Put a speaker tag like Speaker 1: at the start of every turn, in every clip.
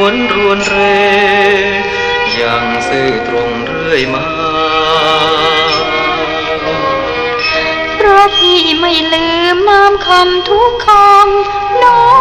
Speaker 1: วนรวนเรยังซื่อตรงเรื่อยมา
Speaker 2: เพราะพี่ไม่ลืมนา
Speaker 1: มคำทุกคำ
Speaker 2: น้อ
Speaker 1: ง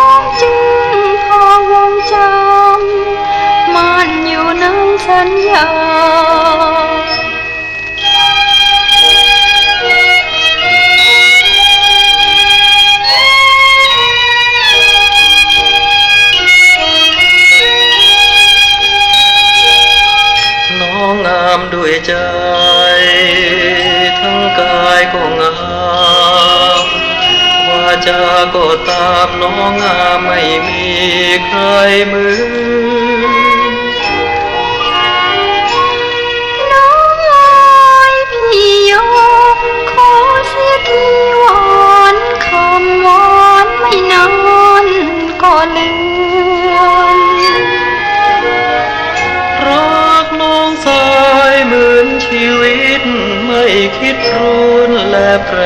Speaker 1: สายเหมือนชีวิตไม่คิดรุนและแปร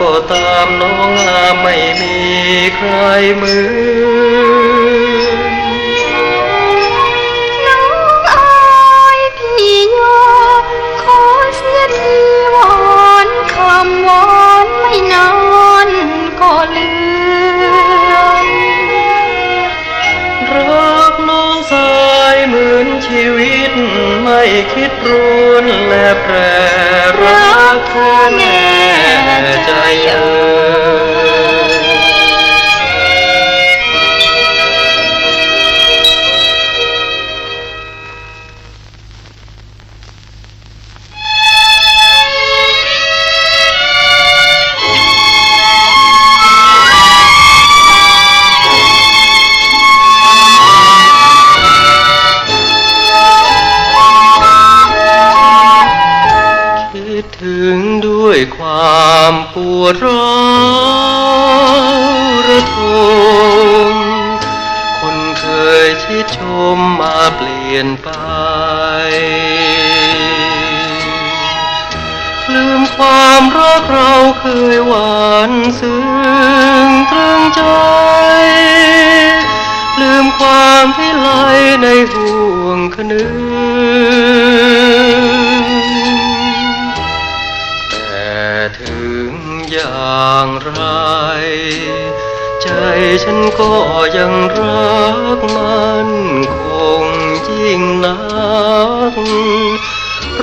Speaker 1: ก็ตามน้องงามไม่มีใครเหมือน
Speaker 2: น
Speaker 1: ชีวิตไม่คิดรุนและแปรรักเธอแน่ใจเอ่ย ปวดร้าวระทมคนเคยชิดชมมาเปลี่ยนไป ลืมความรักเราเคยหวานซึ้งตรึงใจ ลืมความพิไหลในห่วงคนึง อย่างไร ใจฉันก็ยังรักมันคงยิ่งนัก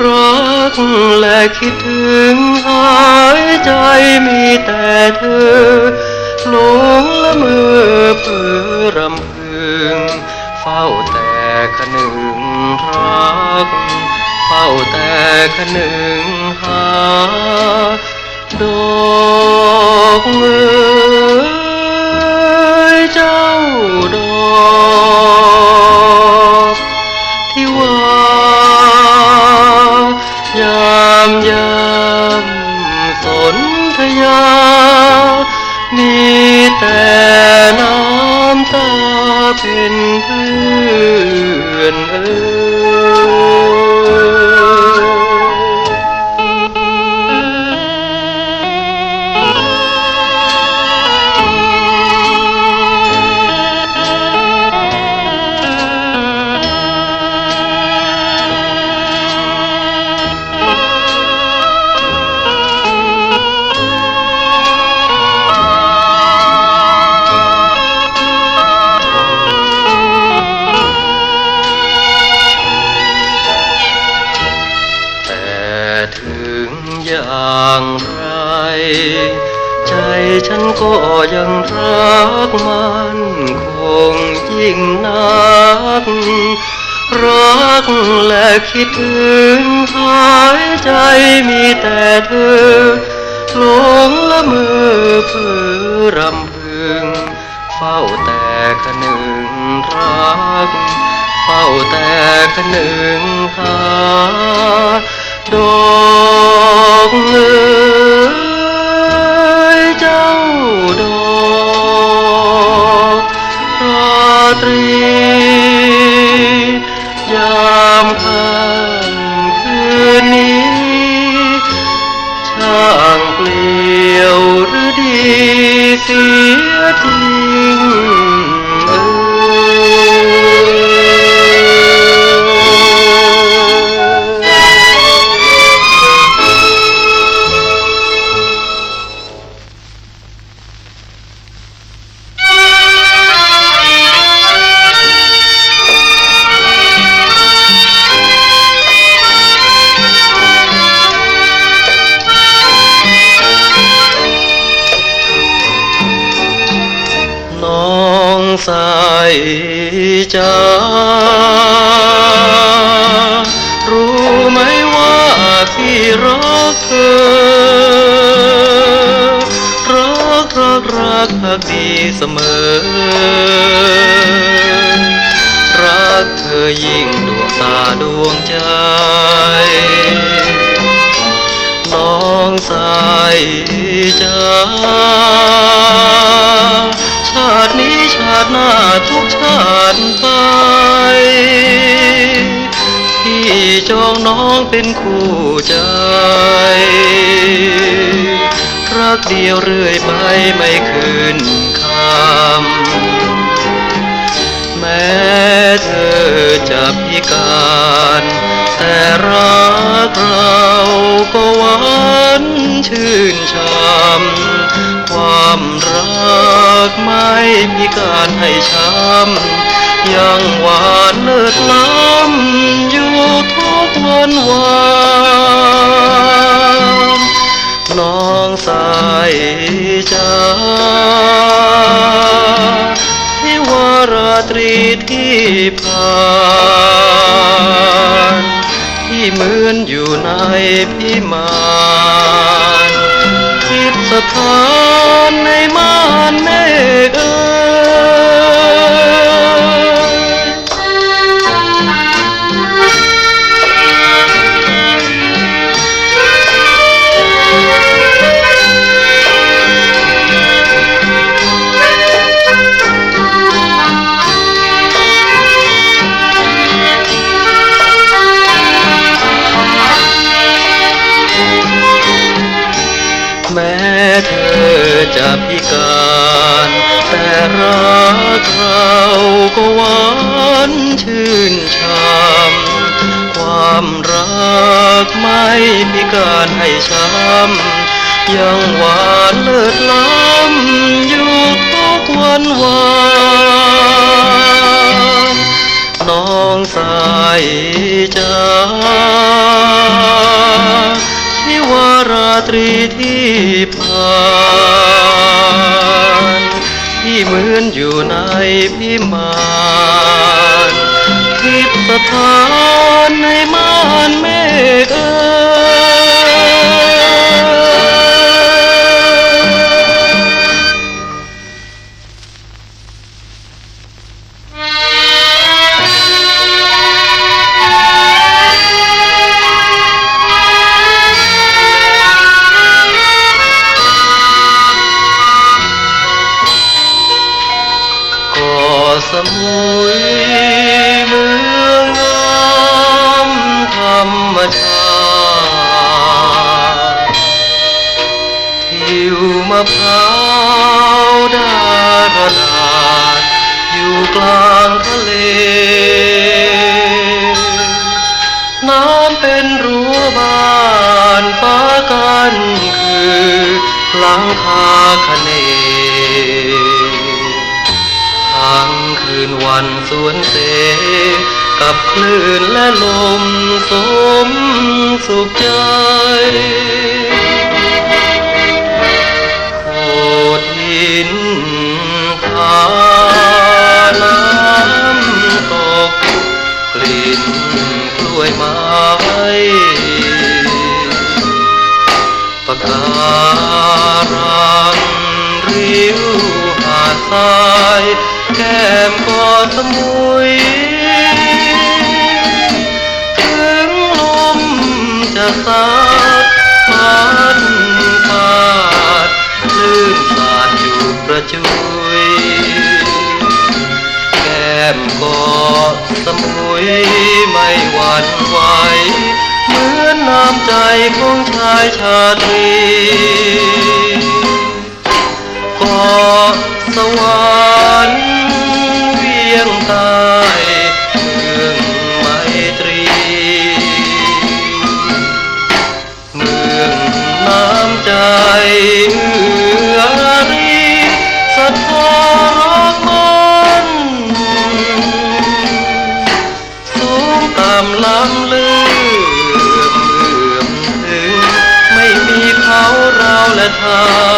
Speaker 1: รักและคิดถึงหายใจมีแต่เธอหลงละเมอเพื่อรำพึง เฝ้าแต่คนึงรัก เฝ้าแต่คนึงหาด อกเอย่างไร ใจฉันก็ยังรักมันคงยิ่งนัก รักและคิดถึงหายใจมีแต่เธอหลงละเมอเพื่อรำพึง เฝ้าแต่คนึงรัก เฝ้าแต่คนึงหาดอ กเอ๋ยเจ้าดอกราตรียามค่ำคืนนี้ช่างเปลี่ยวหรือดีเสียจ องสายจ้าชาตินี้ชาติหน้าทุกชาติไป ที่จองน้องเป็นคู่ใจ รักเดียวเรื่อยไปไม่คืนคำแม้เธอจะพิการ แต่รักเราก็หวานชื่นชมความรักไม่พิการให้ช้ำยังหวานเลิศล้ำอยู่ทุกวันวานน้องสายจ้าที่วาราตรีที่ผ่าน เหมือนอยู่ในพิมานทิพย์สถานในม่านเมฆเอ่ย รักเราก็หวานชื่นชมความรักไม่พิการให้ช้ำยังหวานเลิศล้ำอยู่ทุกวันวานน้องสายจ้าที่วาราตรีที่ผ่าน ที่เหมือนอยู่ในพิมานทิพสถานในม่านแมางคาคะเนทั้งคืนวันสวนเส กับคลื่นและลมสมสุขใจ ริ้วหาดทรายแก้มกอดสมุย ถึงลมจะสัดพัดพาดคลื่นสาดอยู่ประจุย แก้มกอดสมุยไม่หวั่นไหวเหมือนน้ำใจของชายชาตรี วรรค์เวียงใต้เมืองไมตรี เมืองน้ำใจเอือรีศรัทธารมันสูงต่ำล้ำเลื่อมเลื่อมถึงไม่มีเขาเราและทา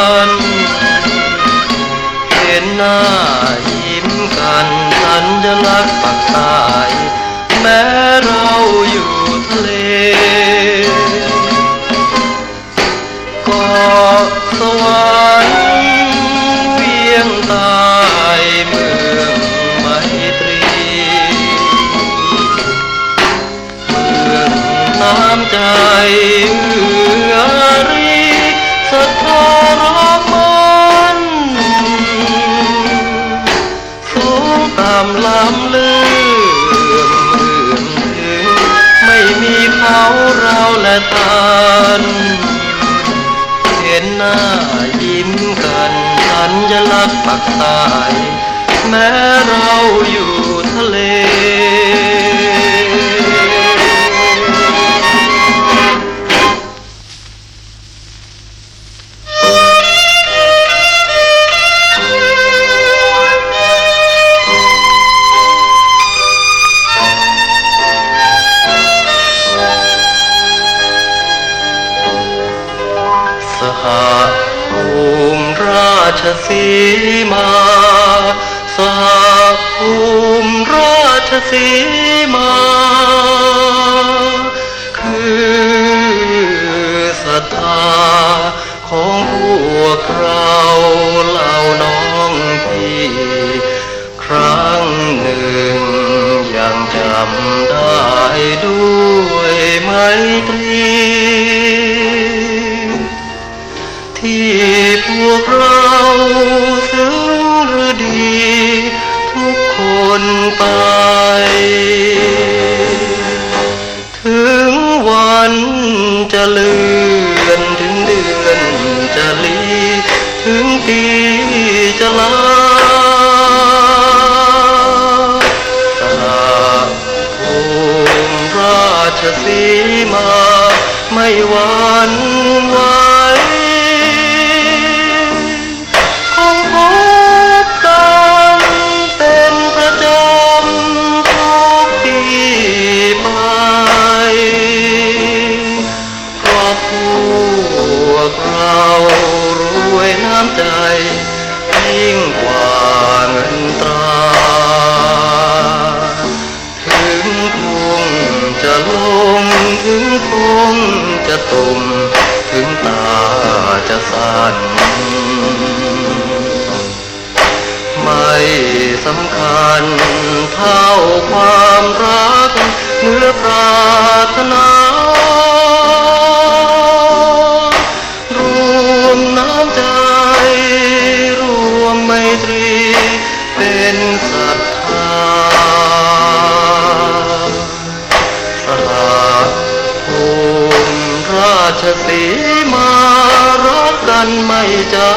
Speaker 1: ญลักษณ์ปักใต้แม้เราอยู่ทะเล มาคือศรัทธาของพวกเราเหล่าน้องพี่ ครั้งหนึ่งยังจำได้ด้วย กว่าเงินตรา ถึงทุ่งจะลงถึงคงจะตุ่มถึงตาจะสั่นไม่สำคัญเท่าความรักเนื้อปรารถนา กั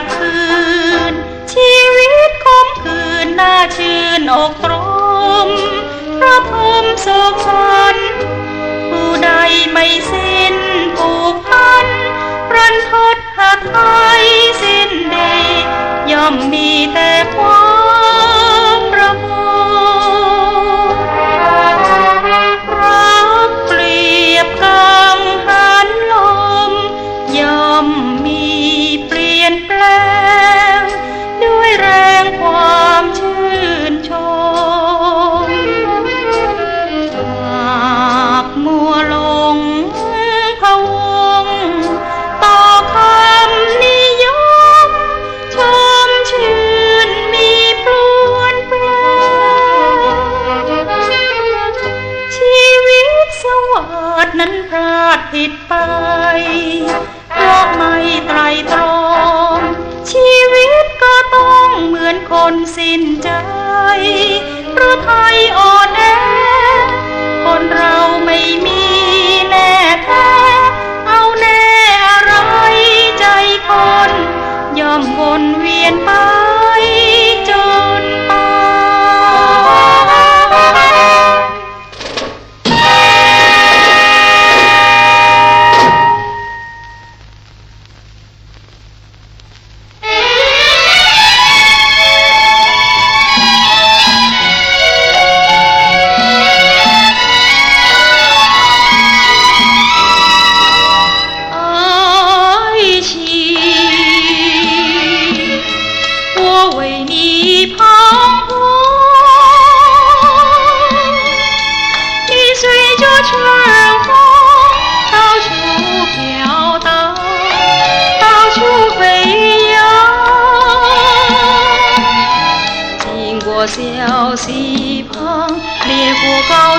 Speaker 3: บคืน ชีวิตคมคืนน่าชื่นอกตรมพระพรมโศกสันผู้ใดไม่สิ้นผูกพันรันทดหักไทยสิ้นดีย่อมมีแต่ความ ดนั้นพลาดผิดไป เพราะไม่ไตรตรอง ชีวิตก็ต้องเหมือนคนสิ้นใจเพราะไทยอ่อนแอคนเราไม่มีแน่แท้ เอาแน่อะไรใจคนยอมวนเวียนไป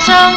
Speaker 3: 中。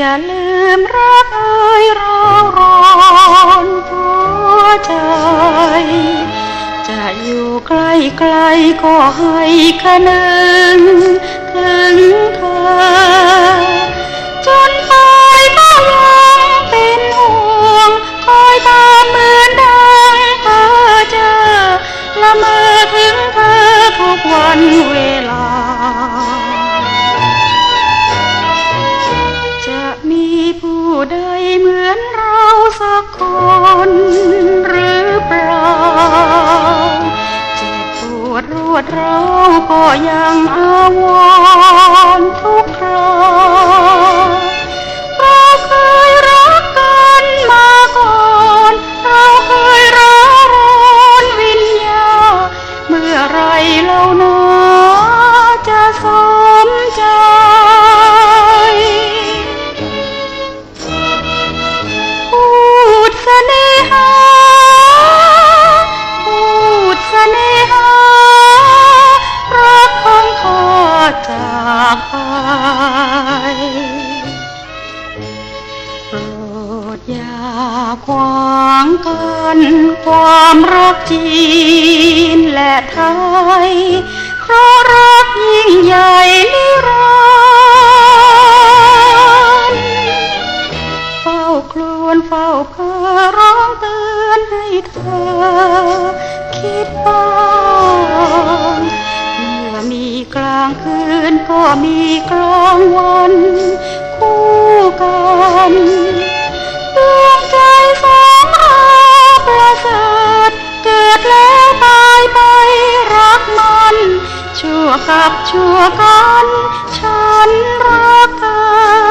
Speaker 3: จะลืมรักเอ่ยร้องร้อนหัวใจ จะอยู่ใกล้ๆก็ให้คะนึง yang. คิดบ้างเมื่อมีกลางคืนก็มีกลางวัน คู่กันดวงใจสองอาประเสริฐเกิดแล้วตายไปรักมัน ชั่วกับชั่วกัน ฉันรักเธอ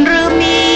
Speaker 3: ஒன்றுமே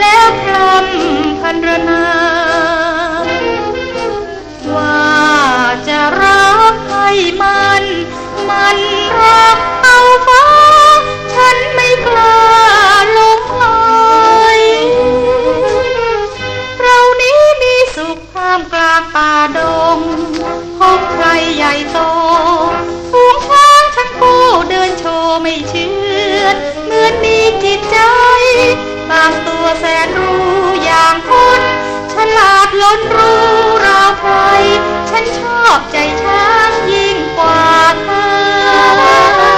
Speaker 2: แล้
Speaker 3: วพรำพันรนา ว่าจะรักให้มัน มันรักเอาฟ้า ฉันไม่กล้าลงไหลเรานี้มีสุขท่ามกลางป่าดงพบใครใหญ่โตฝูงช้างฉันกู้เดินโชว์ไม่เชื่อเหมือนมีจิตใจางตัวแสนรู้อย่างคนฉลาดล้นรู้ราใคร ฉันชอบใจช้างยิ่งกว่าเธอ